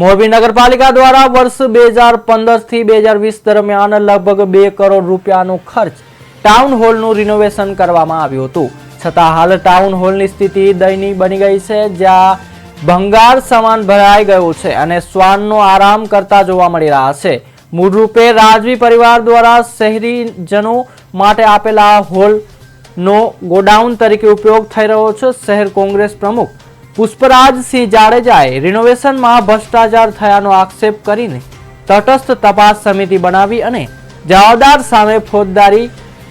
મોરબી નગરપાલિકા દ્વારા વર્ષ બે હજાર પંદરથી બે હજાર વીસ દરમિયાન લગભગ બે કરોડ રૂપિયાનો ખર્ચ ટાઉન હોલનું રિનોવેશન કરવામાં આવ્યું હતું. છતાં હાલ ટાઉન હોલની સ્થિતિ દયનીય બની ગઈ છે, જ્યાં ભંગાર સામાન ભરાઈ ગયો છે અને શ્વાનનો આરામ કરતા જોવા મળી રહ્યા છે. મૂળરૂપે રાજવી પરિવાર દ્વારા શહેરીજનો માટે આપેલા હોલનો ગોડાઉન તરીકે ઉપયોગ થઈ રહ્યો છે. શહેર કોંગ્રેસ પ્રમુખ પુષ્પરાજસિંહ જાડેજાએ રિનોવેશનમાં ભ્રષ્ટાચાર થયાનો આક્ષેપ કરીને તટસ્થ તપાસ સમિતિ બનાવી અને જવાબદાર સામે ફોજદારી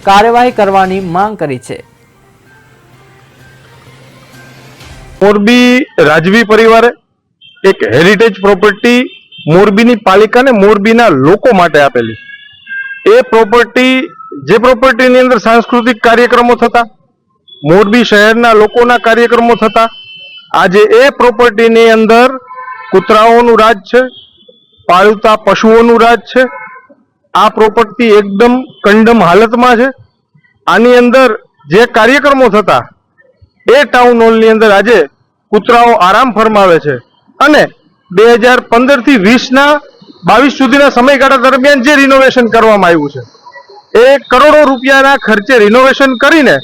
કાર્યવાહી કરવાની માંગ કરી છે. મોરબી રાજવી પરિવારે એક હેરિટેજ પ્રોપર્ટી મોરબીની પાલિકાને મોરબીના લોકો માટે આપેલી. એ પ્રોપર્ટી જે પ્રોપર્ટીની અંદર સાંસ્કૃતિક કાર્યક્રમો થતા, મોરબી શહેરના લોકોના કાર્યક્રમો થતા આજે એ પ્રોપર્ટીની અંદર કૂતરાઓનું રાજ છે, પાળતા પશુઓનું રાજ છે. આ પ્રોપર્ટી એકદમ કંડમ હાલતમાં છે. આની અંદર જે કાર્યક્રમો થતા, એ ટાઉન હોલની અંદર આજે કૂતરાઓ આરામ ફરમાવે છે. અને બે હજાર પંદરથી વીસના, બાવીસ સુધીના સમયગાળા દરમિયાન જે રિનોવેશન કરવામાં આવ્યું છે, એ કરોડો રૂપિયાના ખર્ચે રિનોવેશન કરીને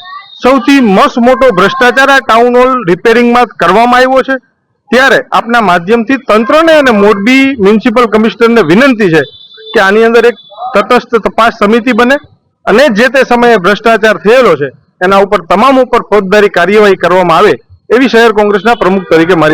સૌથી મસ્ત મોટો ભ્રષ્ટાચાર આ ટાઉન હોલ રિપેરિંગમાં કરવામાં આવ્યો છે. ત્યારે આપના માધ્યમથી તંત્રને અને મોરબી મ્યુનિસિપલ કમિશનરને વિનંતી છે કે આની અંદર એક તટસ્થ તપાસ સમિતિ બને અને જે તે સમયે ભ્રષ્ટાચાર થયેલો છે, એના ઉપર તમામ ઉપર ફોજદારી કાર્યવાહી કરવામાં આવે એવી શહેર કોંગ્રેસના પ્રમુખ તરીકે મારી